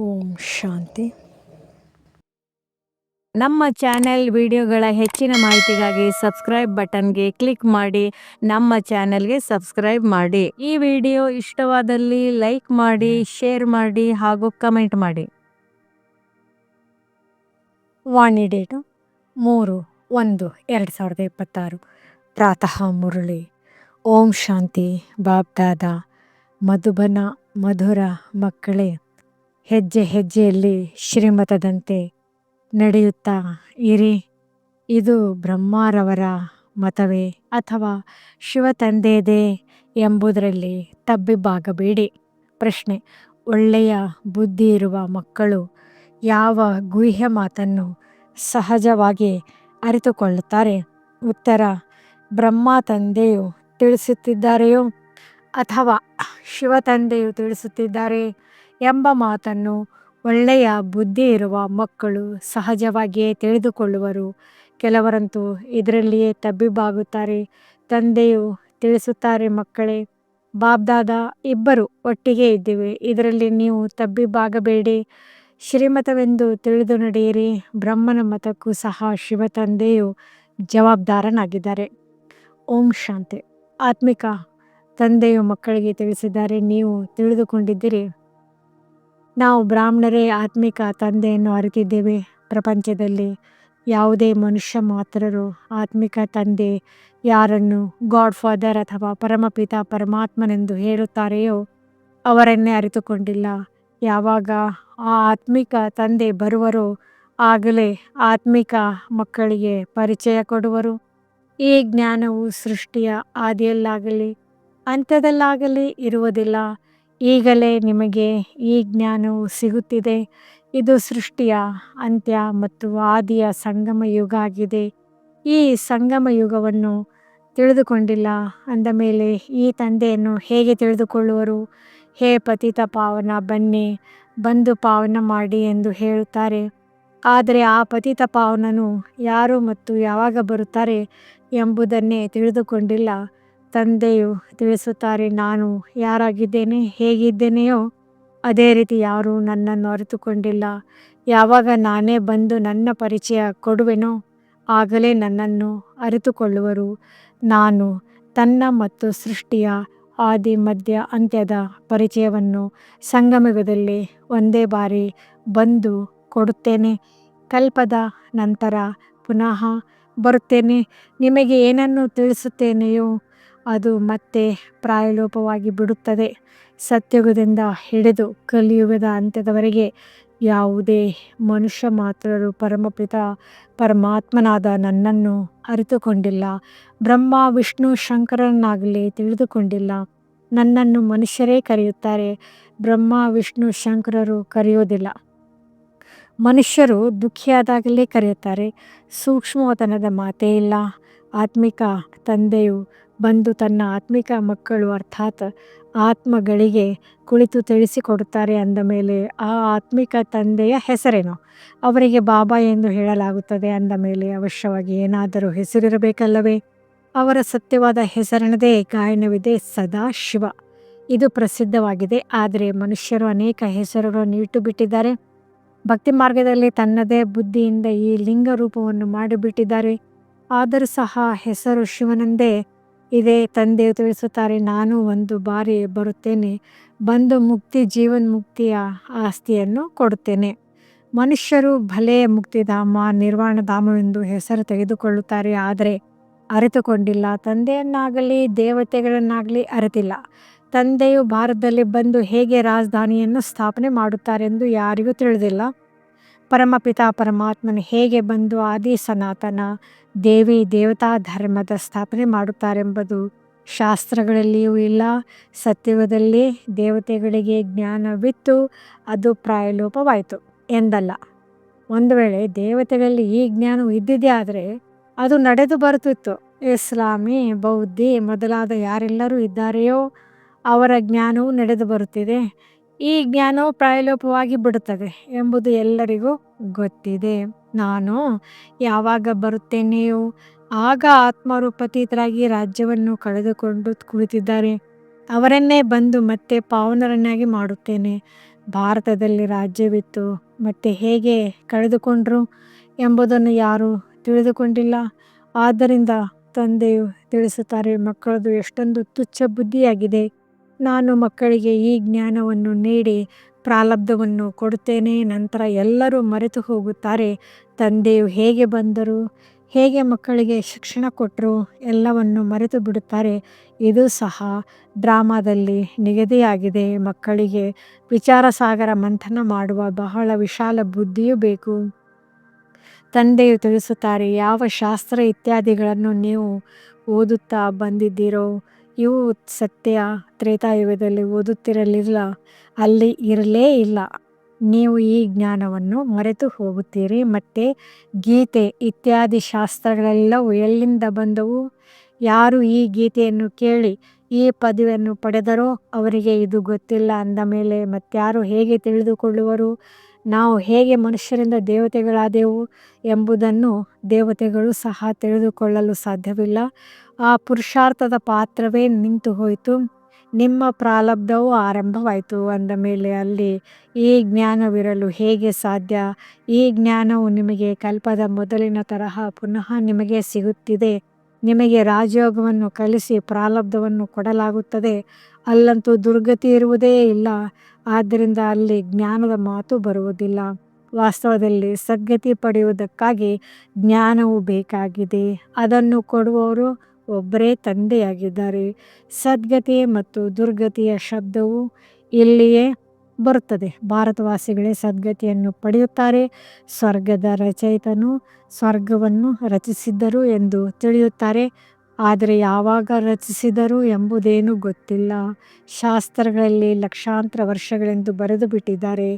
ಓಂ ಶಾಂತಿ. ನಮ್ಮ ಚಾನೆಲ್ ವಿಡಿಯೋಗಳ ಹೆಚ್ಚಿನ ಮಾಹಿತಿಗಾಗಿ ಸಬ್ಸ್ಕ್ರೈಬ್ ಬಟನ್ಗೆ ಕ್ಲಿಕ್ ಮಾಡಿ ನಮ್ಮ ಚಾನೆಲ್ಗೆ ಸಬ್ಸ್ಕ್ರೈಬ್ ಮಾಡಿ. ಈ ವಿಡಿಯೋ ಇಷ್ಟವಾದಲ್ಲಿ ಲೈಕ್ ಮಾಡಿ ಶೇರ್ ಮಾಡಿ ಹಾಗೂ ಕಮೆಂಟ್ ಮಾಡಿ. ವಾಣಿ ಡೇಟು ಮೂರು ಒಂದು ಎರಡು ಸಾವಿರದ ಇಪ್ಪತ್ತಾರು. ಪ್ರಾತಃ ಮುರಳಿ. ಓಂ ಶಾಂತಿ ಬಾಬ್ದಾದ ಮಧುಬನ ಮಧುರ ಮಕ್ಕಳೇ. ಹೆಜ್ಜೆ ಹೆಜ್ಜೆಯಲ್ಲಿ ಶ್ರೀಮತದಂತೆ ನಡೆಯುತ್ತಾ ಇರಿ. ಇದು ಬ್ರಹ್ಮಾರವರ ಮತವೇ ಅಥವಾ ಶಿವ ತಂದೆಯದೇ ಎಂಬುದರಲ್ಲಿ ತಬ್ಬಿಬ್ಬಾಗಬೇಡಿ. ಪ್ರಶ್ನೆ, ಒಳ್ಳೆಯ ಬುದ್ಧಿ ಇರುವ ಮಕ್ಕಳು ಯಾವ ಗುಹ್ಯ ಮಾತನ್ನು ಸಹಜವಾಗಿ ಅರಿತುಕೊಳ್ಳುತ್ತಾರೆ? ಉತ್ತರ, ಬ್ರಹ್ಮ ತಂದೆಯು ತಿಳಿಸುತ್ತಿದ್ದಾರೆಯೋ ಅಥವಾ ಶಿವ ತಂದೆಯು ತಿಳಿಸುತ್ತಿದ್ದಾರೆ? ಎಂಬ ಮಾತನ್ನು ಒಳ್ಳೆಯ ಬುದ್ಧಿ ಇರುವ ಮಕ್ಕಳು ಸಹಜವಾಗಿಯೇ ತಿಳಿದುಕೊಳ್ಳುವರು. ಕೆಲವರಂತೂ ಇದರಲ್ಲಿಯೇ ತಬ್ಬಿಬ್ಬಾಗುತ್ತಾರೆ ತಂದೆಯು ತಿಳಿಸುತ್ತಾರೆ, ಮಕ್ಕಳೇ ಬಾಬ್ದಾದ ಇಬ್ಬರು ಒಟ್ಟಿಗೆ ಇದ್ದೇವೆ. ಇದರಲ್ಲಿ ನೀವು ತಬ್ಬಿಬ್ಬಾಗಬೇಡಿ ಶ್ರೀಮತವೆಂದು ತಿಳಿದು ನಡೆಯಿರಿ. ಬ್ರಹ್ಮನ ಮತಕ್ಕೂ ಸಹ ಶಿವ ತಂದೆಯು ಜವಾಬ್ದಾರನಾಗಿದ್ದಾರೆ. ಓಂ ಶಾಂತಿ. ಆತ್ಮಿಕ ತಂದೆಯು ಮಕ್ಕಳಿಗೆ ತಿಳಿಸಿದ್ದಾರೆ. ನೀವು ತಿಳಿದುಕೊಂಡಿದ್ದೀರಿ. ನಾವು ಬ್ರಾಹ್ಮಣರೇ ಆತ್ಮಿಕ ತಂದೆಯನ್ನು ಅರಿತಿದ್ದೇವೆ. ಪ್ರಪಂಚದಲ್ಲಿ ಯಾವುದೇ ಮನುಷ್ಯ ಮಾತ್ರರು ಆತ್ಮಿಕ ತಂದೆ ಯಾರನ್ನು ಗಾಡ್ ಫಾದರ್ ಅಥವಾ ಪರಮಪಿತ ಪರಮಾತ್ಮನೆಂದು ಹೇಳುತ್ತಾರೆಯೋ ಅವರನ್ನೇ ಅರಿತುಕೊಂಡಿಲ್ಲ. ಯಾವಾಗ ಆ ಆತ್ಮಿಕ ತಂದೆ ಬರುವರೋ ಆಗಲೇ ಆತ್ಮಿಕ ಮಕ್ಕಳಿಗೆ ಪರಿಚಯ ಕೊಡುವರು. ಈ ಜ್ಞಾನವು ಸೃಷ್ಟಿಯ ಆದಿಯಲ್ಲಾಗಲಿ ಅಂತ್ಯದಲ್ಲಾಗಲಿ ಇರುವುದಿಲ್ಲ. ಈಗಲೇ ನಿಮಗೆ ಈ ಜ್ಞಾನವು ಸಿಗುತ್ತಿದೆ. ಇದು ಸೃಷ್ಟಿಯ ಅಂತ್ಯ ಮತ್ತು ಆದಿಯ ಸಂಗಮ ಯುಗ ಆಗಿದೆ. ಈ ಸಂಗಮ ಯುಗವನ್ನು ತಿಳಿದುಕೊಂಡಿಲ್ಲ ಅಂದ ಮೇಲೆ ಈ ತಂದೆಯನ್ನು ಹೇಗೆ ತಿಳಿದುಕೊಳ್ಳುವರು? ಹೇ ಪತಿತ ಪಾವನ, ಬನ್ನಿ, ಬಂದು ಪಾವನ ಮಾಡಿ ಎಂದು ಹೇಳುತ್ತಾರೆ. ಆದರೆ ಆ ಪತಿತ ಪಾವನನು ಯಾರು ಮತ್ತು ಯಾವಾಗ ಬರುತ್ತಾರೆ ಎಂಬುದನ್ನೇ ತಿಳಿದುಕೊಂಡಿಲ್ಲ. ತಂದೆಯು ತಿಳಿಸುತ್ತಾರೆ, ನಾನು ಯಾರಾಗಿದ್ದೇನೆ, ಹೇಗಿದ್ದೇನೆಯೋ ಅದೇ ರೀತಿ ಯಾರೂ ನನ್ನನ್ನು ಅರಿತುಕೊಂಡಿಲ್ಲ. ಯಾವಾಗ ನಾನೇ ಬಂದು ನನ್ನ ಪರಿಚಯ ಕೊಡುವೆನೋ ಆಗಲೇ ನನ್ನನ್ನು ಅರಿತುಕೊಳ್ಳುವರು. ನಾನು ತನ್ನ ಮತ್ತು ಸೃಷ್ಟಿಯ ಆದಿ ಮಧ್ಯ ಅಂತ್ಯದ ಪರಿಚಯವನ್ನು ಸಂಗಮಗದಲ್ಲಿ ಒಂದೇ ಬಾರಿ ಬಂದು ಕೊಡುತ್ತೇನೆ. ಕಲ್ಪದ ನಂತರ ಪುನಃ ಬರುತ್ತೇನೆ. ನಿಮಗೆ ಏನನ್ನು ತಿಳಿಸುತ್ತೇನೆಯೋ ಅದು ಮತ್ತೆ ಪ್ರಾಯಲೋಪವಾಗಿ ಬಿಡುತ್ತದೆ. ಸತ್ಯುಗದಿಂದ ಹಿಡಿದು ಕಲಿಯುಗದ ಅಂತ್ಯದವರೆಗೆ ಯಾವುದೇ ಮನುಷ್ಯ ಮಾತ್ರರು ಪರಮಪಿತ, ಪರಮಾತ್ಮನಾದ ನನ್ನನ್ನು ಅರಿತುಕೊಂಡಿಲ್ಲ. ಬ್ರಹ್ಮ, ವಿಷ್ಣು, ಶಂಕರನ್ನಾಗಲಿ ತಿಳಿದುಕೊಂಡಿಲ್ಲ. ನನ್ನನ್ನು ಮನುಷ್ಯರೇ ಕರೆಯುತ್ತಾರೆ. ಬ್ರಹ್ಮ, ವಿಷ್ಣು, ಶಂಕರರು ಕರೆಯೋದಿಲ್ಲ. ಮನುಷ್ಯರು ದುಃಖಿಯಾದಾಗಲೇ ಕರೆಯುತ್ತಾರೆ. ಸೂಕ್ಷ್ಮತನದ ಮಾತೇ ಇಲ್ಲ. ಆತ್ಮಿಕ ತಂದೆಯು ಬಂದು ತನ್ನ ಆತ್ಮಿಕ ಮಕ್ಕಳು ಅರ್ಥಾತ್ ಆತ್ಮಗಳಿಗೆ ಕುಳಿತು ತಿಳಿಸಿಕೊಡುತ್ತಾರೆ ಅಂದ ಮೇಲೆ ಆ ಆತ್ಮಿಕ ತಂದೆಯ ಹೆಸರೇನು? ಅವರಿಗೆ ಬಾಬಾ ಎಂದು ಹೇಳಲಾಗುತ್ತದೆ ಅಂದ ಮೇಲೆ ಅವಶ್ಯವಾಗಿ ಏನಾದರೂ ಹೆಸರಿರಬೇಕಲ್ಲವೇ? ಅವರ ಸತ್ಯವಾದ ಹೆಸರಿನದೇ ಗಾಯನವಿದೆ ಸದಾ ಶಿವ. ಇದು ಪ್ರಸಿದ್ಧವಾಗಿದೆ, ಆದರೆ ಮನುಷ್ಯರು ಅನೇಕ ಹೆಸರುಗಳನ್ನು ಇಟ್ಟು ಬಿಟ್ಟಿದ್ದಾರೆ ಭಕ್ತಿ ಮಾರ್ಗದಲ್ಲಿ ತನ್ನದೇ ಬುದ್ಧಿಯಿಂದ ಈ ಲಿಂಗ ರೂಪವನ್ನು ಮಾಡಿಬಿಟ್ಟಿದ್ದಾರೆ. ಆದರೂ ಸಹ ಹೆಸರು ಶಿವನಂದೇ ಇದೇ ತಂದೆಯು ತಿಳಿಸುತ್ತಾರೆ, ನಾನು ಒಂದು ಬಾರಿ ಬರುತ್ತೇನೆ, ಬಂದು ಮುಕ್ತಿ, ಜೀವನ್ ಮುಕ್ತಿಯ ಆಸ್ತಿಯನ್ನು ಕೊಡುತ್ತೇನೆ. ಮನುಷ್ಯರು ಭಲೆ ಮುಕ್ತಿಧಾಮ ನಿರ್ವಾಣಧಾಮವೆಂದು ಹೆಸರು ತೆಗೆದುಕೊಳ್ಳುತ್ತಾರೆ, ಆದರೆ ಅರಿತುಕೊಂಡಿಲ್ಲ. ತಂದೆಯನ್ನಾಗಲಿ, ದೇವತೆಗಳನ್ನಾಗಲಿ ಅರಿತಿಲ್ಲ. ತಂದೆಯು ಭಾರತದಲ್ಲಿ ಬಂದು ಹೇಗೆ ರಾಜಧಾನಿಯನ್ನು ಸ್ಥಾಪನೆ ಮಾಡುತ್ತಾರೆಂದು ಯಾರಿಗೂ ತಿಳಿದಿಲ್ಲ. ಪರಮಪಿತ ಪರಮಾತ್ಮನು ಹೇಗೆ ಬಂದು ಆದಿ ಸನಾತನ, ದೇವಿ ದೇವತಾ ಧರ್ಮದ ಸ್ಥಾಪನೆ ಮಾಡುತ್ತಾರೆಂಬುದು ಶಾಸ್ತ್ರಗಳಲ್ಲಿಯೂ ಇಲ್ಲ. ಸತ್ಯವದಲ್ಲಿ ದೇವತೆಗಳಿಗೆ ಜ್ಞಾನವಿತ್ತು ಅದು ಪ್ರಾಯಲೋಪವಾಯಿತು ಎಂದಲ್ಲ. ಒಂದು ವೇಳೆ ದೇವತೆಗಳಲ್ಲಿ ಈ ಜ್ಞಾನವು ಇದ್ದಿದೆಯೇ ಆದರೆ ಅದು ನಡೆದು ಬರುತ್ತಿತ್ತು. ಇಸ್ಲಾಮಿ ಬೌದ್ಧಿ ಮೊದಲಾದ ಯಾರೆಲ್ಲರೂ ಇದ್ದಾರೆಯೋ ಅವರ ಜ್ಞಾನವು ನಡೆದು ಬರುತ್ತಿದೆ. ಈ ಜ್ಞಾನವು ಪ್ರಾಯಲೋಪವಾಗಿ ಬಿಡುತ್ತದೆ ಎಂಬುದು ಎಲ್ಲರಿಗೂ ಗೊತ್ತಿದೆ. ನಾನು ಯಾವಾಗ ಬರುತ್ತೇನೆಯೋ ಆಗ ಆತ್ಮರೂಪತೀತರಾಗಿ ರಾಜ್ಯವನ್ನು ಕಳೆದುಕೊಂಡು ಕುಳಿತಿದ್ದಾರೆ. ಅವರನ್ನೇ ಬಂದು ಮತ್ತೆ ಪಾವನರನ್ನಾಗಿ ಮಾಡುತ್ತೇನೆ. ಭಾರತದಲ್ಲಿ ರಾಜ್ಯವಿತ್ತು, ಮತ್ತೆ ಹೇಗೆ ಕಳೆದುಕೊಂಡರು ಎಂಬುದನ್ನು ಯಾರೂ ತಿಳಿದುಕೊಂಡಿಲ್ಲ. ಆದ್ದರಿಂದ ತಂದೆಯು ತಿಳಿಸುತ್ತಾರೆ, ಮಕ್ಕಳದು ಎಷ್ಟೊಂದು ತುಚ್ಛ ಬುದ್ಧಿಯಾಗಿದೆ. ನಾನು ಮಕ್ಕಳಿಗೆ ಈ ಜ್ಞಾನವನ್ನು ನೀಡಿ ಪ್ರಾಲಬ್ಧವನ್ನು ಕೊಡುತ್ತೇನೆ. ನಂತರ ಎಲ್ಲರೂ ಮರೆತು ಹೋಗುತ್ತಾರೆ. ತಂದೆಯು ಹೇಗೆ ಬಂದರು? ಹೇಗೆ ಮಕ್ಕಳಿಗೆ ಶಿಕ್ಷಣ ಕೊಟ್ಟರು? ಎಲ್ಲವನ್ನು ಮರೆತು ಬಿಡುತ್ತಾರೆ. ಇದು ಸಹ ಡ್ರಾಮಾದಲ್ಲಿ ನಿಗದಿಯಾಗಿದೆ. ಮಕ್ಕಳಿಗೆ ವಿಚಾರ ಸಾಗರ ಮಂಥನ ಮಾಡುವ ಬಹಳ ವಿಶಾಲ ಬುದ್ಧಿಯೂ ಬೇಕು. ತಂದೆಯು ತಿಳಿಸುತ್ತಾರೆ, ಯಾವ ಶಾಸ್ತ್ರ ಇತ್ಯಾದಿಗಳನ್ನು ನೀವು ಓದುತ್ತಾ ಬಂದಿದ್ದೀರೋ? ಇವು ಸತ್ಯ ತ್ರೇತಾಯುಗದಲ್ಲಿ ಓದುತ್ತಿರಲಿಲ್ಲ, ಅಲ್ಲಿ ಇರಲೇ ಇಲ್ಲ. ನೀವು ಈ ಜ್ಞಾನವನ್ನು ಮರೆತು ಹೋಗುತ್ತೀರಿ. ಮತ್ತು ಗೀತೆ ಇತ್ಯಾದಿ ಶಾಸ್ತ್ರಗಳೆಲ್ಲವೂ ಎಲ್ಲಿಂದ ಬಂದವು? ಯಾರು ಈ ಗೀತೆಯನ್ನು ಕೇಳಿ ಈ ಪದವಿಯನ್ನು ಪಡೆದರೋ ಅವರಿಗೆ ಇದು ಗೊತ್ತಿಲ್ಲ ಅಂದ ಮೇಲೆ ಮತ್ತಾರು ಹೇಗೆ ತಿಳಿದುಕೊಳ್ಳುವರು? ನಾವು ಹೇಗೆ ಮನುಷ್ಯರಿಂದ ದೇವತೆಗಳಾದೆವು ಎಂಬುದನ್ನು ದೇವತೆಗಳು ಸಹ ತಿಳಿದುಕೊಳ್ಳಲು ಸಾಧ್ಯವಿಲ್ಲ. ಆ ಪುರುಷಾರ್ಥದ ಪಾತ್ರವೇ ನಿಂತು ಹೋಯಿತು. ನಿಮ್ಮ ಪ್ರಾರಬ್ಧವು ಆರಂಭವಾಯಿತು ಅಂದ ಮೇಲೆ ಅಲ್ಲಿ, ಈ ಜ್ಞಾನವಿರಲು ಹೇಗೆ ಸಾಧ್ಯ? ಈ ಜ್ಞಾನವು ನಿಮಗೆ ಕಲ್ಪದ ಮೊದಲಿನ ತರಹ ಪುನಃ ನಿಮಗೆ ಸಿಗುತ್ತಿದೆ. ನಿಮಗೆ ರಾಜಯೋಗವನ್ನು ಕಲಿಸಿ ಪ್ರಾರಬ್ಧವನ್ನು ಕೊಡಲಾಗುತ್ತದೆ. ಅಲ್ಲಂತೂ ದುರ್ಗತಿ ಇರುವುದೇ ಇಲ್ಲ. ಆದ್ದರಿಂದ ಅಲ್ಲಿ ಜ್ಞಾನದ ಮಾತು ಬರುವುದಿಲ್ಲ. ವಾಸ್ತವದಲ್ಲಿ ಸದ್ಗತಿ ಪಡೆಯುವುದಕ್ಕಾಗಿ ಜ್ಞಾನವು ಬೇಕಾಗಿದೆ. ಅದನ್ನು ಕೊಡುವವರು ಒಬ್ಬರೇ ತಂದೆಯಾಗಿದ್ದಾರೆ. ಸದ್ಗತಿ ಮತ್ತು ದುರ್ಗತಿಯ ಶಬ್ದವು ಇಲ್ಲಿಯೇ ಬರುತ್ತದೆ. ಭಾರತವಾಸಿಗಳೇ ಸದ್ಗತಿಯನ್ನು ಪಡೆಯುತ್ತಾರೆ. ಸ್ವರ್ಗದ ರಚಯಿತನು ಸ್ವರ್ಗವನ್ನು ರಚಿಸಿದ್ದರು ಎಂದು ತಿಳಿಯುತ್ತಾರೆ. ಆದರೆ ಯಾವಾಗ ರಚಿಸಿದರು ಎಂಬುದೇನು ಗೊತ್ತಿಲ್ಲ. ಶಾಸ್ತ್ರಗಳಲ್ಲಿ ಲಕ್ಷಾಂತರ ವರ್ಷಗಳೆಂದು ಬರೆದು ಬಿಟ್ಟಿದ್ದಾರೆ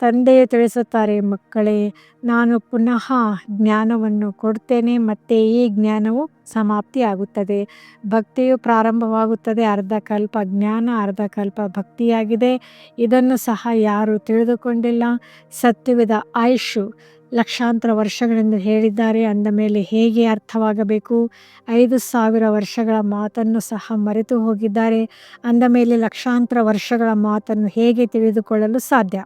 ತಂದೆಯು ತಿಳಿಸುತ್ತಾರೆ, ಮಕ್ಕಳೇ, ನಾನು ಪುನಃ ಜ್ಞಾನವನ್ನು ಕೊಡ್ತೇನೆ, ಮತ್ತು ಈ ಜ್ಞಾನವು ಸಮಾಪ್ತಿಯಾಗುತ್ತದೆ. ಭಕ್ತಿಯು ಪ್ರಾರಂಭವಾಗುತ್ತದೆ, ಅರ್ಧ ಕಲ್ಪ ಜ್ಞಾನ, ಅರ್ಧ ಕಲ್ಪ ಭಕ್ತಿಯಾಗಿದೆ. ಇದನ್ನು ಸಹ ಯಾರು ತಿಳಿದುಕೊಂಡಿಲ್ಲ. ಸತ್ಯವಿದ ಆಯುಷು ಲಕ್ಷಾಂತರ ವರ್ಷಗಳೆಂದು ಹೇಳಿದ್ದಾರೆ, ಅಂದ ಮೇಲೆ ಹೇಗೆ ಅರ್ಥವಾಗಬೇಕು? ಐದು ಸಾವಿರ ವರ್ಷಗಳ ಮಾತನ್ನು ಸಹ ಮರೆತು ಹೋಗಿದ್ದಾರೆ ಅಂದ ಮೇಲೆ ಲಕ್ಷಾಂತರ ವರ್ಷಗಳ ಮಾತನ್ನು ಹೇಗೆ ತಿಳಿದುಕೊಳ್ಳಲು ಸಾಧ್ಯ?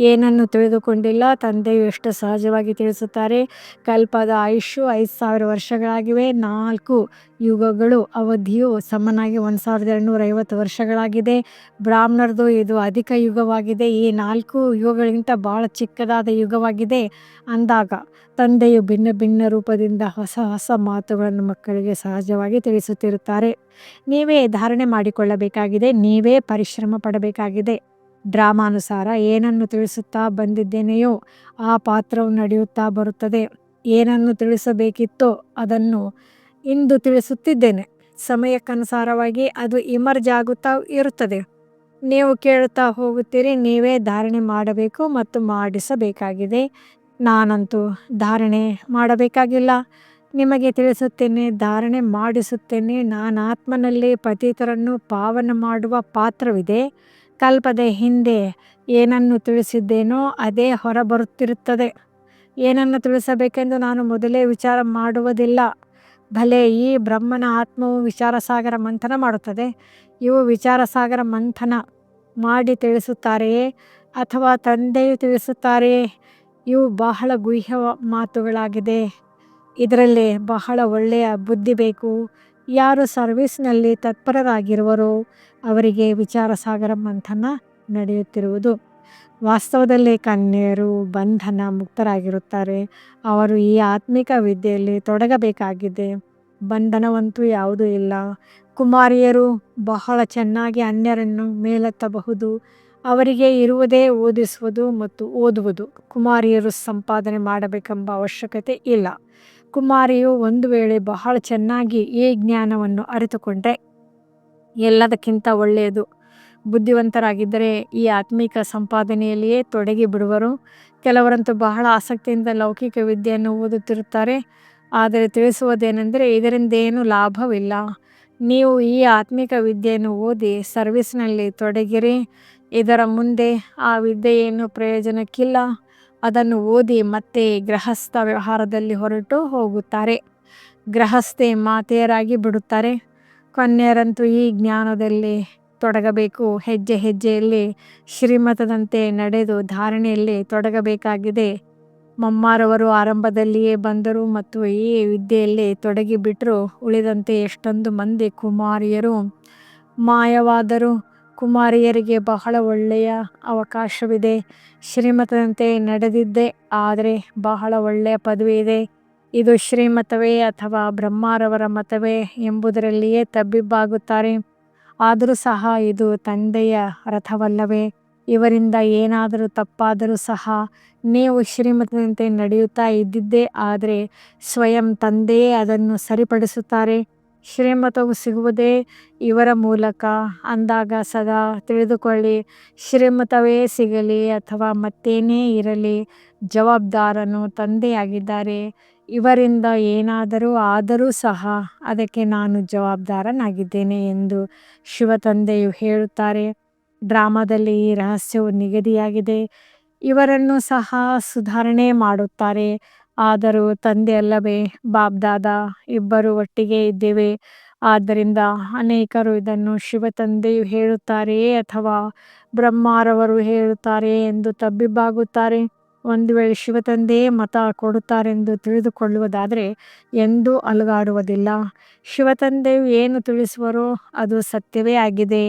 ಏನನ್ನು ತಿಳಿದುಕೊಂಡಿಲ್ಲ. ತಂದೆಯು ಎಷ್ಟು ಸಹಜವಾಗಿ ತಿಳಿಸುತ್ತಾರೆ. ಕಲ್ಪದ ಆಯುಷು ಐದು ಸಾವಿರ ವರ್ಷಗಳಾಗಿವೆ. ನಾಲ್ಕು ಯುಗಗಳು, ಅವಧಿಯು ಸಮನಾಗಿ ಒಂದು ಸಾವಿರದ ಎರಡುನೂರ ಐವತ್ತು ವರ್ಷಗಳಾಗಿದೆ. ಬ್ರಾಹ್ಮಣರದು ಇದು ಅಧಿಕ ಯುಗವಾಗಿದೆ. ಈ ನಾಲ್ಕು ಯುಗಗಳಿಗಿಂತ ಭಾಳ ಚಿಕ್ಕದಾದ ಯುಗವಾಗಿದೆ ಅಂದಾಗ ತಂದೆಯು ಭಿನ್ನ ಭಿನ್ನ ರೂಪದಿಂದ ಹೊಸ ಹೊಸ ಮಾತುಗಳನ್ನು ಮಕ್ಕಳಿಗೆ ಸಹಜವಾಗಿ ತಿಳಿಸುತ್ತಿರುತ್ತಾರೆ. ನೀವೇ ಧಾರಣೆ ಮಾಡಿಕೊಳ್ಳಬೇಕಾಗಿದೆ. ನೀವೇ ಪರಿಶ್ರಮ ಪಡಬೇಕಾಗಿದೆ. ಡ್ರಾಮಾನುಸಾರ ಏನನ್ನು ತಿಳಿಸುತ್ತಾ ಬಂದಿದ್ದೇನೆಯೋ ಆ ಪಾತ್ರವು ನಡೆಯುತ್ತಾ ಬರುತ್ತದೆ. ಏನನ್ನು ತಿಳಿಸಬೇಕಿತ್ತೋ ಅದನ್ನು ಇಂದು ತಿಳಿಸುತ್ತಿದ್ದೇನೆ. ಸಮಯಕ್ಕನುಸಾರವಾಗಿ ಅದು ಇಮರ್ಜ್ ಆಗುತ್ತಾ ಇರುತ್ತದೆ. ನೀವು ಕೇಳುತ್ತಾ ಹೋಗುತ್ತೀರಿ, ನೀವೇ ಧಾರಣೆ ಮಾಡಬೇಕು ಮತ್ತು ಮಾಡಿಸಬೇಕಾಗಿದೆ. ನಾನಂತೂ ಧಾರಣೆ ಮಾಡಬೇಕಾಗಿಲ್ಲ. ನಿಮಗೆ ತಿಳಿಸುತ್ತೇನೆ, ಧಾರಣೆ ಮಾಡಿಸುತ್ತೇನೆ. ನಾನು ಆತ್ಮನಲ್ಲಿ ಪತಿತರನ್ನು ಪಾವನ ಮಾಡುವ ಪಾತ್ರವಿದೆ. ಕಲ್ಪದ ಹಿಂದೆ ಏನನ್ನು ತಿಳಿಸಿದ್ದೇನೋ ಅದೇ ಹೊರಬರುತ್ತಿರುತ್ತದೆ. ಏನನ್ನು ತಿಳಿಸಬೇಕೆಂದು ನಾನು ಮೊದಲೇ ವಿಚಾರ ಮಾಡುವುದಿಲ್ಲ. ಭಲೆ, ಈ ಬ್ರಹ್ಮನ ಆತ್ಮವು ವಿಚಾರ ಸಾಗರ ಮಂಥನ ಮಾಡುತ್ತದೆ. ಇವು ವಿಚಾರ ಸಾಗರ ಮಂಥನ ಮಾಡಿ ತಿಳಿಸುತ್ತಾರೆಯೇ ಅಥವಾ ತಂದೆಯು ತಿಳಿಸುತ್ತಾರೆಯೇ? ಇವು ಬಹಳ ಗುಹ್ಯ ಮಾತುಗಳಾಗಿದೆ. ಇದರಲ್ಲಿ ಬಹಳ ಒಳ್ಳೆಯ ಬುದ್ಧಿ ಬೇಕು. ಯಾರು ಸರ್ವಿಸ್ನಲ್ಲಿ ತತ್ಪರರಾಗಿರುವರೋ ಅವರಿಗೆ ವಿಚಾರ ಸಾಗರ ಮಂಥನ ನಡೆಯುತ್ತಿರುವುದು. ವಾಸ್ತವದಲ್ಲಿ ಕನ್ಯೆಯರು ಬಂಧನ ಮುಕ್ತರಾಗಿರುತ್ತಾರೆ. ಅವರು ಈ ಆತ್ಮಿಕ ವಿದ್ಯೆಯಲ್ಲಿ ತೊಡಗಬೇಕಾಗಿದೆ. ಬಂಧನವಂತೂ ಯಾವುದೂ ಇಲ್ಲ. ಕುಮಾರಿಯರು ಬಹಳ ಚೆನ್ನಾಗಿ ಅನ್ಯರನ್ನು ಮೇಲೆತ್ತಬಹುದು. ಅವರಿಗೆ ಇರುವುದೇ ಓದಿಸುವುದು ಮತ್ತು ಓದುವುದು. ಕುಮಾರಿಯರು ಸಂಪಾದನೆ ಮಾಡಬೇಕೆಂಬ ಅವಶ್ಯಕತೆ ಇಲ್ಲ. ಕುಮಾರಿಯು ಒಂದು ವೇಳೆ ಬಹಳ ಚೆನ್ನಾಗಿ ಈ ಜ್ಞಾನವನ್ನು ಅರಿತುಕೊಂಡ್ರೆ ಎಲ್ಲದಕ್ಕಿಂತ ಒಳ್ಳೆಯದು. ಬುದ್ಧಿವಂತರಾಗಿದ್ದರೆ ಈ ಆತ್ಮಿಕ ಸಂಪಾದನೆಯಲ್ಲಿಯೇ ತೊಡಗಿ ಬಿಡುವರು. ಕೆಲವರಂತೂ ಬಹಳ ಆಸಕ್ತಿಯಿಂದ ಲೌಕಿಕ ವಿದ್ಯೆಯನ್ನು ಓದುತ್ತಿರುತ್ತಾರೆ. ಆದರೆ ತಿಳಿಸುವುದೇನೆಂದರೆ ಇದರಿಂದ ಏನು ಲಾಭವಿಲ್ಲ. ನೀವು ಈ ಆತ್ಮಿಕ ವಿದ್ಯೆಯನ್ನು ಓದಿ ಸರ್ವಿಸ್ನಲ್ಲಿ ತೊಡಗಿರಿ. ಇದರ ಮುಂದೆ ಆ ವಿದ್ಯೆ ಏನು ಪ್ರಯೋಜನಕ್ಕಿಲ್ಲ. ಅದನ್ನು ಓದಿ ಮತ್ತೆ ಗೃಹಸ್ಥ ವ್ಯವಹಾರದಲ್ಲಿ ಹೊರಟು ಹೋಗುತ್ತಾರೆ. ಗೃಹಸ್ಥೆ ಮಾತೆಯರಾಗಿ ಬಿಡುತ್ತಾರೆ. ಕನ್ಯರಂತೂ ಈ ಜ್ಞಾನದಲ್ಲಿ ತೊಡಗಬೇಕು. ಹೆಜ್ಜೆ ಹೆಜ್ಜೆಯಲ್ಲಿ ಶ್ರೀಮತದಂತೆ ನಡೆದು ಧಾರಣೆಯಲ್ಲಿ ತೊಡಗಬೇಕಾಗಿದೆ. ಮಮ್ಮಾರವರು ಆರಂಭದಲ್ಲಿಯೇ ಬಂದರು ಮತ್ತು ಈ ವಿದ್ಯೆಯಲ್ಲಿ ತೊಡಗಿಬಿಟ್ರು. ಉಳಿದಂತೆ ಎಷ್ಟೊಂದು ಮಂದಿ ಕುಮಾರಿಯರು ಮಾಯವಾದರು. ಕುಮಾರಿಯರಿಗೆ ಬಹಳ ಒಳ್ಳೆಯ ಅವಕಾಶವಿದೆ. ಶ್ರೀಮತದಂತೆ ನಡೆದಿದ್ದೆ, ಆದರೆ ಬಹಳ ಒಳ್ಳೆಯ ಪದವಿ ಇದೆ. ಇದು ಶ್ರೀಮತವೇ ಅಥವಾ ಬ್ರಹ್ಮಾರವರ ಮತವೇ ಎಂಬುದರಲ್ಲಿಯೇ ತಬ್ಬಿಬ್ಬಾಗುತ್ತಾರೆ. ಆದರೂ ಸಹ ಇದು ತಂದೆಯ ರಥವಲ್ಲವೇ. ಇವರಿಂದ ಏನಾದರೂ ತಪ್ಪಾದರೂ ಸಹ ನೀವು ಶ್ರೀಮತದಂತೆ ನಡೆಯುತ್ತಾ ಇದ್ದಿದ್ದೇ, ಆದರೆ ಸ್ವಯಂ ತಂದೆಯೇ ಅದನ್ನು ಸರಿಪಡಿಸುತ್ತಾರೆ. ಶ್ರೀಮತವು ಸಿಗುವುದೇ ಇವರ ಮೂಲಕ. ಅಂದಾಗ ಸದಾ ತಿಳಿದುಕೊಳ್ಳಿ, ಶ್ರೀಮತವೇ ಸಿಗಲಿ ಅಥವಾ ಮತ್ತೇನೇ ಇರಲಿ, ಜವಾಬ್ದಾರನು ತಂದೆಯಾಗಿದ್ದಾರೆ. ಇವರಿಂದ ಏನಾದರೂ ಆದರೂ ಸಹ ಅದಕ್ಕೆ ನಾನು ಜವಾಬ್ದಾರನಾಗಿದ್ದೇನೆ ಎಂದು ಶಿವ ತಂದೆಯು ಹೇಳುತ್ತಾರೆ. ಡ್ರಾಮಾದಲ್ಲಿ ಈ ರಹಸ್ಯವು ನಿಗದಿಯಾಗಿದೆ. ಇವರನ್ನು ಸಹ ಸುಧಾರಣೆ ಮಾಡುತ್ತಾರೆ. ಆದರೂ ತಂದೆ ಅಲ್ಲವೇ ಬಾಬ್ದಾದ ಇಬ್ಬರು ಒಟ್ಟಿಗೆ ಇದ್ದೇವೆ. ಆದ್ದರಿಂದ ಅನೇಕರು ಇದನ್ನು ಶಿವ ತಂದೆಯು ಹೇಳುತ್ತಾರೆಯೇ ಅಥವಾ ಬ್ರಹ್ಮಾರವರು ಹೇಳುತ್ತಾರೆಯೇ ಎಂದು ತಬ್ಬಿಬ್ಬಾಗುತ್ತಾರೆ. ಒಂದು ವೇಳೆ ಶಿವ ತಂದೆಯೇ ಮತ ಕೊಡುತ್ತಾರೆಂದು ತಿಳಿದುಕೊಳ್ಳುವುದಾದರೆ ಎಂದೂ ಅಲುಗಾಡುವುದಿಲ್ಲ. ಶಿವ ತಂದೆಯು ಏನು ತಿಳಿಸುವರೋ ಅದು ಸತ್ಯವೇ ಆಗಿದೆ.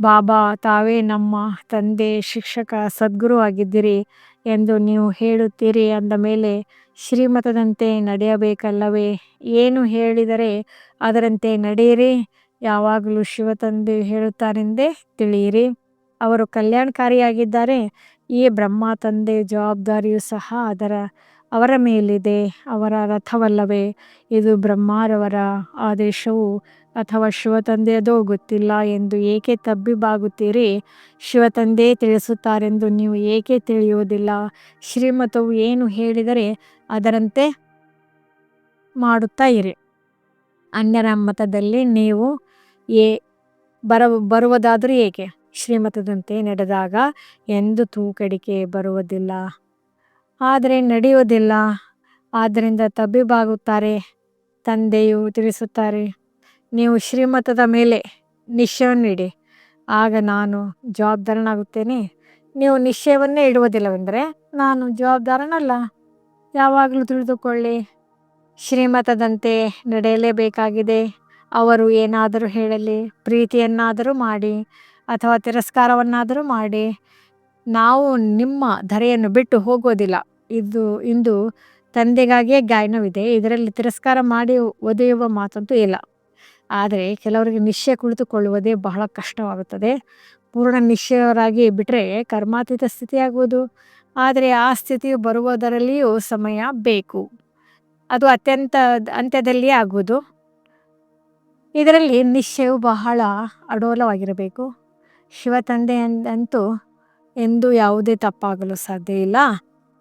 ಬಾಬಾ, ತಾವೇ ನಮ್ಮ ತಂದೆ, ಶಿಕ್ಷಕ, ಸದ್ಗುರು ಆಗಿದ್ದೀರಿ ಎಂದು ನೀವು ಹೇಳುತ್ತೀರಿ ಅಂದ ಮೇಲೆ ಶ್ರೀಮತದಂತೆ ನಡೆಯಬೇಕಲ್ಲವೇ? ಏನು ಹೇಳಿದರೆ ಅದರಂತೆ ನಡೆಯಿರಿ. ಯಾವಾಗಲೂ ಶಿವ ತಂದು ಹೇಳುತ್ತಾರೆಂದೇ ತಿಳಿಯಿರಿ. ಅವರು ಕಲ್ಯಾಣಕಾರಿಯಾಗಿದ್ದಾರೆ. ಈ ಬ್ರಹ್ಮ ತಂದೆ ಜವಾಬ್ದಾರಿಯೂ ಸಹ ಅದರ, ಅವರ ಮೇಲಿದೆ. ಅವರ ರಥವಲ್ಲವೇ? ಇದು ಬ್ರಹ್ಮಾರವರ ಆದೇಶವು ಅಥವಾ ಶಿವ ತಂದೆಯದೋ ಗೊತ್ತಿಲ್ಲ ಎಂದು ಏಕೆ ತಬ್ಬಿಬ್ಬಾಗುತ್ತೀರಿ ಶಿವ ತಂದೆ ತಿಳಿಸುತ್ತಾರೆಂದು ನೀವು ಏಕೆ ತಿಳಿಯುವುದಿಲ್ಲ? ಶ್ರೀಮತವು ಏನು ಹೇಳಿದರೆ ಅದರಂತೆ ಮಾಡುತ್ತಾ ಇರಿ. ಅನ್ಯರ ಮತದಲ್ಲಿ ನೀವು ಏ ಬರ ಬರುವುದಾದರೂ ಏಕೆ? ಶ್ರೀಮತದಂತೆ ನಡೆದಾಗ ಎಂದು ತೂಕಡಿಕೆ ಬರುವುದಿಲ್ಲ. ಆದರೆ ನಡೆಯುವುದಿಲ್ಲ. ಆದ್ದರಿಂದ ತಬ್ಬಿಬ್ಬಾಗುತ್ತಾರೆ ತಂದೆಯು ತಿಳಿಸುತ್ತಾರೆ. ನೀವು ಶ್ರೀಮತದ ಮೇಲೆ ನಿಶ್ಚಯವನ್ನಿಡಿ ಆಗ ನಾನು ಜವಾಬ್ದಾರನಾಗುತ್ತೇನೆ. ನೀವು ನಿಶ್ಚಯವನ್ನೇ ಇಡುವುದಿಲ್ಲವೆಂದರೆ ನಾನು ಜವಾಬ್ದಾರನಲ್ಲ. ಯಾವಾಗಲೂ ತಿಳಿದುಕೊಳ್ಳಿ, ಶ್ರೀಮತದಂತೆ ನಡೆಯಲೇಬೇಕಾಗಿದೆ. ಅವರು ಏನಾದರೂ ಹೇಳಲಿ, ಪ್ರೀತಿಯನ್ನಾದರೂ ಮಾಡಿ ಅಥವಾ ತಿರಸ್ಕಾರವನ್ನಾದರೂ ಮಾಡಿ. ನಾವು ನಿಮ್ಮ ಧರೆಯನ್ನು ಬಿಟ್ಟು ಹೋಗೋದಿಲ್ಲ ಇದು ಇಂದು ತಂದೆಗಾಗಿಯೇ ಗಾಯನವಿದೆ. ಇದರಲ್ಲಿ ತಿರಸ್ಕಾರ ಮಾಡಿ ಒದೆಯುವ ಮಾತಂತೂ ಇಲ್ಲ. ಆದರೆ ಕೆಲವರಿಗೆ ನಿಶ್ಚಯ ಕುಳಿತುಕೊಳ್ಳುವುದೇ ಬಹಳ ಕಷ್ಟವಾಗುತ್ತದೆ. ಪೂರ್ಣ ನಿಶ್ಚಯರಾಗಿ ಬಿಟ್ಟರೆ ಕರ್ಮಾತೀತ ಸ್ಥಿತಿಯಾಗುವುದು. ಆದರೆ ಆ ಸ್ಥಿತಿಯು ಬರುವುದರಲ್ಲಿಯೂ ಸಮಯ ಬೇಕು. ಅದು ಅತ್ಯಂತ, ಅಂತ್ಯದಲ್ಲಿಯೇ ಆಗುವುದು. ಇದರಲ್ಲಿ ನಿಶ್ಚಯವು ಬಹಳ ಅಡೋಲವಾಗಿರಬೇಕು. ಶಿವ ತಂದೆ ಅಂತೂ ಎಂದೂ ಯಾವುದೇ ತಪ್ಪಾಗಲು ಸಾಧ್ಯ ಇಲ್ಲ.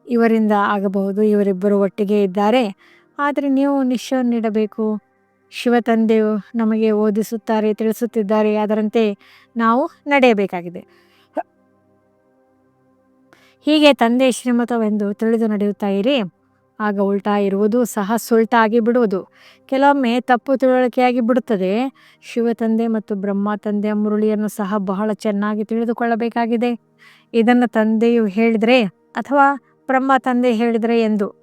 ಇವರಿಂದ ಆಗಬಹುದು. ಇವರಿಬ್ಬರು ಒಟ್ಟಿಗೆ ಇದ್ದಾರೆ. ಆದರೆ ನೀವು ನಿಶ್ಚಯ ನೀಡಬೇಕು. ಶಿವ ತಂದೆಯು ನಮಗೆ ಓದಿಸುತ್ತಾರೆ, ತಿಳಿಸುತ್ತಿದ್ದಾರೆ, ಅದರಂತೆ ನಾವು ನಡೆಯಬೇಕಾಗಿದೆ. ಹೀಗೆ ತಂದೆ ಶ್ರೀಮತವೆಂದು ತಿಳಿದು ನಡೆಯುತ್ತಾ ಇರಿ. ಆಗ ಉಲ್ಟಾ ಇರುವುದು ಸಹ ಸುಲ್ಟಾಗಿ ಬಿಡುವುದು. ಕೆಲವೊಮ್ಮೆ ತಪ್ಪು ತಿಳುವಳಿಕೆಯಾಗಿ ಬಿಡುತ್ತದೆ. ಶಿವ ತಂದೆ ಮತ್ತು ಬ್ರಹ್ಮ ತಂದೆಯ ಮುರುಳಿಯನ್ನು ಸಹ ಬಹಳ ಚೆನ್ನಾಗಿ ತಿಳಿದುಕೊಳ್ಳಬೇಕಾಗಿದೆ. ಇದನ್ನು ತಂದೆಯು ಹೇಳಿದರೆ ಅಥವಾ ಬ್ರಹ್ಮ ತಂದೆ ಹೇಳಿದರೆ ಎಂದು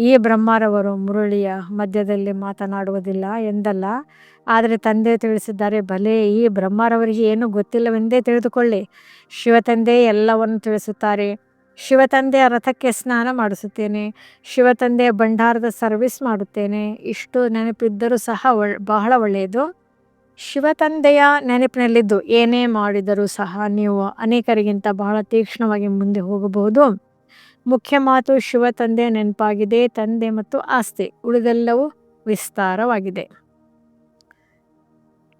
ಈ ಬ್ರಹ್ಮರವರು ಮುರುಳಿಯ ಮಧ್ಯದಲ್ಲಿ ಮಾತನಾಡುವುದಿಲ್ಲ ಎಂದಲ್ಲ, ಆದರೆ ತಂದೆ ತಿಳಿಸಿದ್ದಾರೆ ಭಲೆ ಈ ಬ್ರಹ್ಮರವರಿಗೆ ಏನು ಗೊತ್ತಿಲ್ಲವೆಂದೇ ತಿಳಿದುಕೊಳ್ಳಿ. ಶಿವತಂದೆ ಎಲ್ಲವನ್ನು ತಿಳಿಸುತ್ತಾರೆ. ಶಿವತಂದೆಯ ರಥಕ್ಕೆ ಸ್ನಾನ ಮಾಡಿಸುತ್ತೇನೆ. ಶಿವತಂದೆಯ ಭಂಡಾರದ ಸರ್ವಿಸ್ ಮಾಡುತ್ತೇನೆ. ಇಷ್ಟು ನೆನಪಿದ್ದರೂ ಸಹ ಒಳ್ ಬಹಳ ಒಳ್ಳೆಯದು. ಶಿವತಂದೆಯ ನೆನಪಿನಲ್ಲಿದ್ದು ಏನೇ ಮಾಡಿದರೂ ಸಹ ನೀವು ಅನೇಕರಿಗಿಂತ ಬಹಳ ತೀಕ್ಷ್ಣವಾಗಿ ಮುಂದೆ ಹೋಗಬಹುದು. ಮುಖ್ಯ ಮಾತು ಶಿವ ತಂದೆ ನೆನಪಾಗಿದೆ, ತಂದೆ ಮತ್ತು ಆಸ್ತಿ ಉಳಿದೆಲ್ಲವೂ ವಿಸ್ತಾರವಾಗಿದೆ.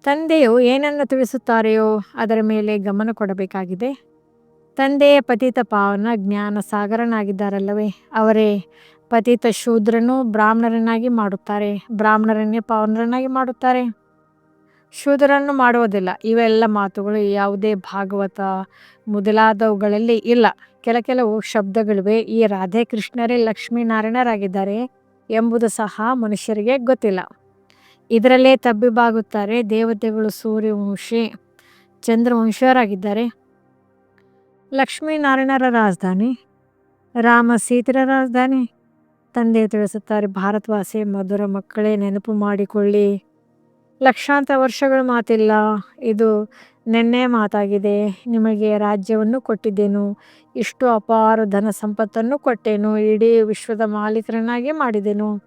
ತಂದೆಯು ಏನನ್ನು ತಿಳಿಸುತ್ತಾರೆಯೋ ಅದರ ಮೇಲೆ ಗಮನ ಕೊಡಬೇಕಾಗಿದೆ. ತಂದೆಯ ಪತಿತ ಪಾವನ ಜ್ಞಾನ ಸಾಗರನಾಗಿದ್ದಾರಲ್ಲವೇ, ಅವರೇ ಪತಿತ ಶೂದ್ರನು ಬ್ರಾಹ್ಮಣರನ್ನಾಗಿ ಮಾಡುತ್ತಾರೆ, ಬ್ರಾಹ್ಮಣರನ್ನೇ ಪಾವನರನ್ನಾಗಿ ಮಾಡುತ್ತಾರೆ. ಶೂದ್ರನ್ನು ಮಾಡುವುದಿಲ್ಲ, ಇವೆಲ್ಲ ಮಾತುಗಳು ಯಾವುದೇ ಭಾಗವತ ಮೊದಲಾದವುಗಳಲ್ಲಿ ಇಲ್ಲ. ಕೆಲ ಕೆಲವು ಶಬ್ದಗಳಿವೆ. ಈ ರಾಧೆ ಕೃಷ್ಣರೇ ಲಕ್ಷ್ಮೀನಾರಾಯಣರಾಗಿದ್ದಾರೆ ಎಂಬುದು ಸಹ ಮನುಷ್ಯರಿಗೆ ಗೊತ್ತಿಲ್ಲ. ಇದರಲ್ಲೇ ತಬ್ಬಿಬ್ಬಾಗುತ್ತಾರೆ ದೇವತೆಗಳು ಸೂರ್ಯವಂಶಿ ಚಂದ್ರವಂಶಿಯರಾಗಿದ್ದಾರೆ ಲಕ್ಷ್ಮೀನಾರಾಯಣರ ರಾಜಧಾನಿ ರಾಮ ಸೀತರ ರಾಜಧಾನಿ. ತಂದೆ ತಿಳಿಸುತ್ತಾರೆ, ಭಾರತವಾಸಿ, ಮಧುರ ಮಕ್ಕಳೇ, ನೆನಪು ಮಾಡಿಕೊಳ್ಳಿ. ಲಕ್ಷಾಂತರ ವರ್ಷಗಳ ಮಾತಿಲ್ಲ. ಇದು ನೆನ್ನೆ ಮಾತಾಗಿದೆ, ನಿಮಗೆ ರಾಜ್ಯವನ್ನು ಕೊಟ್ಟಿದ್ದೇನು, ಇಷ್ಟು ಅಪಾರ ಧನ ಸಂಪತ್ತನ್ನು ಕೊಟ್ಟೇನು, ಇಡೀ ವಿಶ್ವದ ಮಾಲೀಕರನ್ನಾಗಿ ಮಾಡಿದೆನು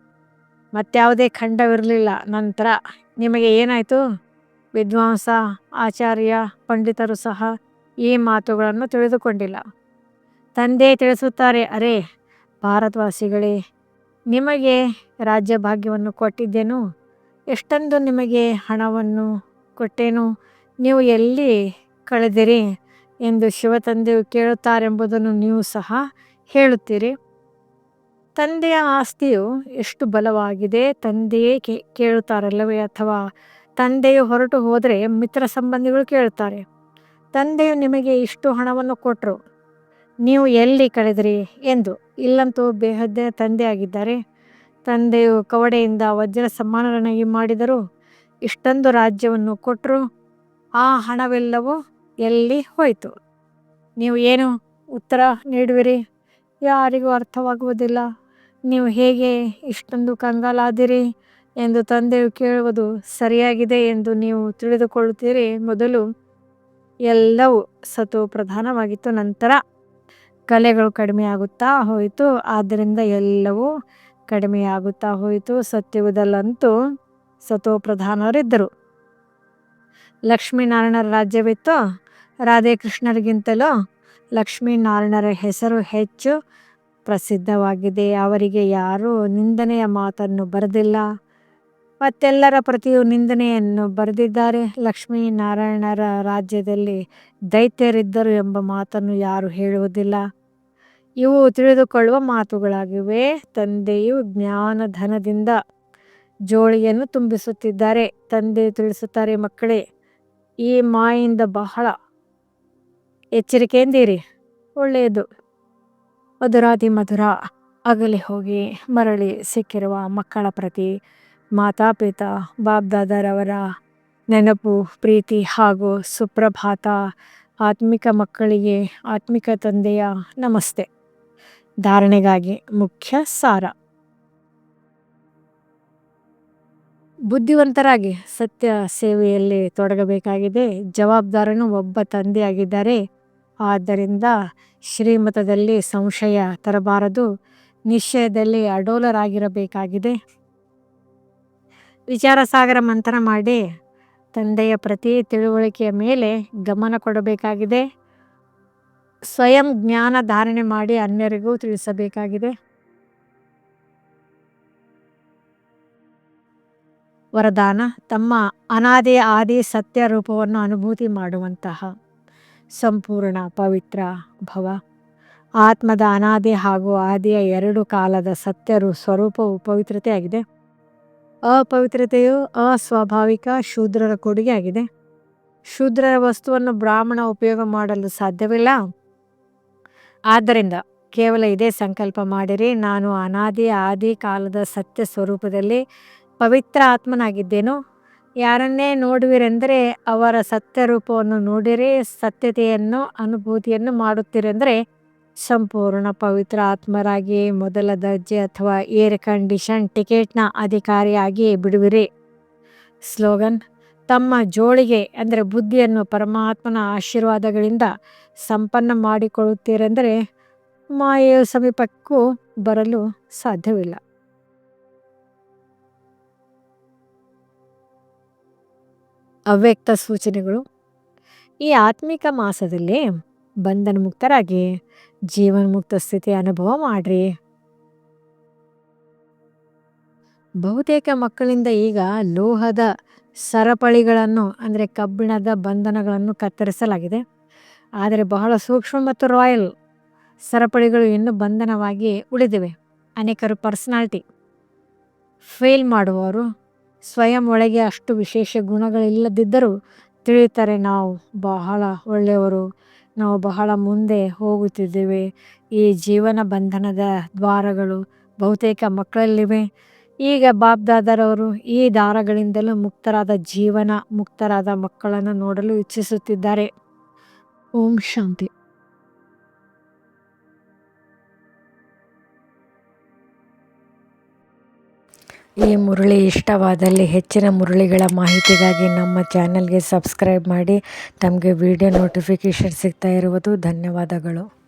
ಮತ್ಯಾವುದೇ ಖಂಡವಿರಲಿಲ್ಲ. ನಂತರ ನಿಮಗೆ ಏನಾಯಿತು? ವಿದ್ವಾಂಸ, ಆಚಾರ್ಯ, ಪಂಡಿತರು ಸಹ ಈ ಮಾತುಗಳನ್ನು ತಿಳಿದುಕೊಂಡಿಲ್ಲ. ತಂದೆ ತಿಳಿಸುತ್ತಾರೆ, ಅರೆ, ಭಾರತವಾಸಿಗಳೇ, ನಿಮಗೆ ರಾಜ್ಯ ಭಾಗ್ಯವನ್ನು ಕೊಟ್ಟಿದ್ದೇನು? ಎಷ್ಟೊಂದು ನಿಮಗೆ ಹಣವನ್ನು ಕೊಟ್ಟೇನು? ನೀವು ಎಲ್ಲಿ ಕಳೆದಿರಿ ಎಂದು ಶಿವ ತಂದೆಯು ಕೇಳುತ್ತಾರೆಂಬುದನ್ನು ನೀವು ಸಹ ಹೇಳುತ್ತೀರಿ. ತಂದೆಯ ಆಸ್ತಿಯು ಎಷ್ಟು ಬಲವಾಗಿದೆ ತಂದೆಯೇ ಕೇ, ಕೇಳುತ್ತಾರಲ್ಲವೇ ಅಥವಾ ತಂದೆಯು ಹೊರಟು ಹೋದರೆ ಮಿತ್ರ ಸಂಬಂಧಿಗಳು ಕೇಳುತ್ತಾರೆ. ತಂದೆಯು ನಿಮಗೆ ಇಷ್ಟು ಹಣವನ್ನು ಕೊಟ್ಟರು ನೀವು ಎಲ್ಲಿ ಕಳೆದ್ರಿ ಎಂದು. ಇಲ್ಲಂತೂ ಬೇಹದ್ದೇ ತಂದೆಯಾಗಿದ್ದಾರೆ. ತಂದೆಯು ಕವಡೆಯಿಂದ ವಜ್ರ ಸಮಾನರನ್ನಾಗಿ ಮಾಡಿದರು ಇಷ್ಟೊಂದು ರಾಜ್ಯವನ್ನು ಕೊಟ್ಟರು ಆ ಹಣವೆಲ್ಲವೂ ಎಲ್ಲಿ ಹೋಯಿತು? ನೀವು ಏನು ಉತ್ತರ ನೀಡುವಿರಿ? ಯಾರಿಗೂ ಅರ್ಥವಾಗುವುದಿಲ್ಲ. ನೀವು ಹೇಗೆ ಇಷ್ಟೊಂದು ಕಂಗಾಲಾದಿರಿ ಎಂದು ತಂದೆಯು ಕೇಳುವುದು ಸರಿಯಾಗಿದೆ ಎಂದು ನೀವು ತಿಳಿದುಕೊಳ್ಳುತ್ತೀರಿ. ಮೊದಲು ಎಲ್ಲವೂ ಸತು ಪ್ರಧಾನವಾಗಿತ್ತು. ನಂತರ ಕಲೆಗಳು ಕಡಿಮೆಯಾಗುತ್ತಾ ಹೋಯಿತು. ಆದ್ದರಿಂದ ಎಲ್ಲವೂ ಕಡಿಮೆಯಾಗುತ್ತಾ ಹೋಯಿತು. ಸತ್ಯವುದಲ್ಲಂತೂ ಸತೋ ಪ್ರಧಾನರಿದ್ದರು. ಲಕ್ಷ್ಮೀನಾರಾಯಣರ ರಾಜ್ಯವಿತ್ತು ರಾಧೇಕೃಷ್ಣರಿಗಿಂತಲೂ ಲಕ್ಷ್ಮೀನಾರಾಯಣರ ಹೆಸರು ಹೆಚ್ಚು ಪ್ರಸಿದ್ಧವಾಗಿದೆ. ಅವರಿಗೆ ಯಾರೂ ನಿಂದನೆಯ ಮಾತನ್ನು ಬರೆದಿಲ್ಲ. ಮತ್ತೆಲ್ಲರ ಪ್ರತಿಯೂ ನಿಂದನೆಯನ್ನು ಬರೆದಿದ್ದಾರೆ. ಲಕ್ಷ್ಮೀನಾರಾಯಣರ ರಾಜ್ಯದಲ್ಲಿ ದೈತ್ಯರಿದ್ದರು ಎಂಬ ಮಾತನ್ನು ಯಾರು ಹೇಳುವುದಿಲ್ಲ. ಇವು ತಿಳಿದುಕೊಳ್ಳುವ ಮಾತುಗಳಾಗಿವೆ. ತಂದೆಯು ಜ್ಞಾನಧನದಿಂದ ಜೋಳಿಯನ್ನು ತುಂಬಿಸುತ್ತಿದ್ದಾರೆ. ತಂದೆ ತಿಳಿಸುತ್ತಾರೆ, ಮಕ್ಕಳೇ ಈ ಮಾಯಿಂದ ಬಹಳ ಎಚ್ಚರಿಕೆಯಿಂದಿರಿ. ಒಳ್ಳೆಯದು. ಮಧುರಾದಿ ಮಧುರ, ಅಗಲಿ ಹೋಗಿ ಮರಳಿ ಸಿಕ್ಕಿರುವ ಮಕ್ಕಳ ಪ್ರತಿ ಮಾತಾಪಿತಾ ಬಾಬ್ದಾದರವರ ನೆನಪು, ಪ್ರೀತಿ ಹಾಗೂ ಸುಪ್ರಭಾತ ಆತ್ಮಿಕ ಮಕ್ಕಳಿಗೆ ಆತ್ಮಿಕ ತಂದೆಯ ನಮಸ್ತೆ. ಧಾರಣೆಗಾಗಿ ಮುಖ್ಯ ಸಾರ. ಬುದ್ಧಿವಂತರಾಗಿ ಸತ್ಯ ಸೇವೆಯಲ್ಲಿ ತೊಡಗಬೇಕಾಗಿದೆ. ಜವಾಬ್ದಾರನು ಒಬ್ಬ ತಂದೆಯಾಗಿದ್ದಾರೆ. ಆದ್ದರಿಂದ ಶ್ರೀಮತದಲ್ಲಿ ಸಂಶಯ ತರಬಾರದು. ನಿಶ್ಚಯದಲ್ಲಿ ಅಡೋಲರಾಗಿರಬೇಕಾಗಿದೆ. ವಿಚಾರ ಸಾಗರ ಮಂಥನ ಮಾಡಿ ತಂದೆಯ ಪ್ರತಿ ತಿಳುವಳಿಕೆಯ ಮೇಲೆ ಗಮನ ಕೊಡಬೇಕಾಗಿದೆ. ಸ್ವಯಂ ಜ್ಞಾನ ಧಾರಣೆ ಮಾಡಿ ಅನ್ಯರಿಗೂ ತಿಳಿಸಬೇಕಾಗಿದೆ. ವರದಾನ ತಮ್ಮ ಅನಾದಿ ಆದಿ ಸತ್ಯ ರೂಪವನ್ನು ಅನುಭೂತಿ ಮಾಡುವಂತಹ ಸಂಪೂರ್ಣ ಪವಿತ್ರ ಭವ. ಆತ್ಮದ ಅನಾದಿ ಹಾಗೂ ಆದಿಯ ಎರಡು ಕಾಲದ ಸತ್ಯರು ಸ್ವರೂಪವು ಪವಿತ್ರತೆಯಾಗಿದೆ. ಅಪವಿತ್ರತೆಯು ಅಸ್ವಾಭಾವಿಕ ಶೂದ್ರರ ಕೊಡುಗೆ ಆಗಿದೆ ಶೂದ್ರರ ವಸ್ತುವನ್ನು ಬ್ರಾಹ್ಮಣ ಉಪಯೋಗ ಮಾಡಲು ಸಾಧ್ಯವಿಲ್ಲ. ಆದ್ದರಿಂದ ಕೇವಲ ಇದೇ ಸಂಕಲ್ಪ ಮಾಡಿರಿ. ನಾನು ಅನಾದಿ ಆದಿ ಕಾಲದ ಸತ್ಯ ಸ್ವರೂಪದಲ್ಲಿ ಪವಿತ್ರ ಆತ್ಮನಾಗಿದ್ದೇನು? ಯಾರನ್ನೇ ನೋಡುವಿರೆಂದರೆ ಅವರ ಸತ್ಯ ರೂಪವನ್ನು ನೋಡಿರಿ, ಸತ್ಯತೆಯನ್ನು, ಅನುಭೂತಿಯನ್ನು ಮಾಡುತ್ತೀರೆಂದರೆ ಸಂಪೂರ್ಣ ಪವಿತ್ರ ಆತ್ಮರಾಗಿ ಮೊದಲ ದರ್ಜೆ ಅಥವಾ ಏರ್ ಕಂಡೀಷನ್ ಟಿಕೆಟ್ನ ಅಧಿಕಾರಿಯಾಗಿ ಬಿಡುವಿರಿ. ಸ್ಲೋಗನ್, ತಮ್ಮ ಜೋಳಿಗೆ ಅಂದರೆ ಬುದ್ಧಿಯನ್ನು ಪರಮಾತ್ಮನ ಆಶೀರ್ವಾದಗಳಿಂದ ಸಂಪನ್ನ ಮಾಡಿಕೊಳ್ಳುತ್ತೀರೆಂದರೆ ಮಾಯೆಯ ಸಮೀಪಕ್ಕೂ ಬರಲು ಸಾಧ್ಯವಿಲ್ಲ. ಅವ್ಯಕ್ತ ಸೂಚನೆಗಳು. ಈ ಆತ್ಮಿಕ ಮಾಸದಲ್ಲಿ ಬಂಧನ ಮುಕ್ತರಾಗಿ ಜೀವನ್ ಮುಕ್ತ ಸ್ಥಿತಿ ಅನುಭವ ಮಾಡ್ರಿ. ಬಹುತೇಕ ಮಕ್ಕಳಿಂದ ಈಗ ಲೋಹದ ಸರಪಳಿಗಳನ್ನು, ಅಂದರೆ ಕಬ್ಬಿಣದ ಬಂಧನಗಳನ್ನು ಕತ್ತರಿಸಲಾಗಿದೆ. ಆದರೆ ಬಹಳ ಸೂಕ್ಷ್ಮ ಮತ್ತು ರಾಯಲ್ ಸರಪಳಿಗಳು ಇನ್ನೂ ಬಂಧನವಾಗಿ ಉಳಿದಿವೆ. ಅನೇಕರು ಪರ್ಸ್ನಾಲ್ಟಿ ಫೇಲ್ ಮಾಡುವವರು ಸ್ವಯಂ ಒಳಗೆ ಅಷ್ಟು ವಿಶೇಷ ಗುಣಗಳಿಲ್ಲದಿದ್ದರೂ ತಿಳಿಯುತ್ತಾರೆ ನಾವು ಬಹಳ ಒಳ್ಳೆಯವರು. ನಾವು ಬಹಳ ಮುಂದೆ ಹೋಗುತ್ತಿದ್ದೇವೆ. ಈ ಜೀವನ ಬಂಧನದ ದ್ವಾರಗಳು ಬಹುತೇಕ ಮಕ್ಕಳಲ್ಲಿವೆ. ಈಗ ಬಾಬ್ದಾದರವರು ಈ ದಾರಗಳಿಂದಲೂ ಮುಕ್ತರಾದ ಜೀವನ ಮುಕ್ತರಾದ ಮಕ್ಕಳನ್ನು ನೋಡಲು ಇಚ್ಛಿಸುತ್ತಿದ್ದಾರೆ. ಓಂ ಶಾಂತಿ. ಈ ಮುರುಳಿ ಇಷ್ಟವಾದಲ್ಲಿ ಹೆಚ್ಚಿನ ಮುರುಳಿಗಳ ಮಾಹಿತಿಗಾಗಿ ನಮ್ಮ ಚಾನೆಲ್ಗೆ ಸಬ್ಸ್ಕ್ರೈಬ್ ಮಾಡಿ, ತಮಗೆ ವಿಡಿಯೋ ನೋಟಿಫಿಕೇಷನ್ ಸಿಗ್ತಾ ಇರುವುದು ಧನ್ಯವಾದಗಳು.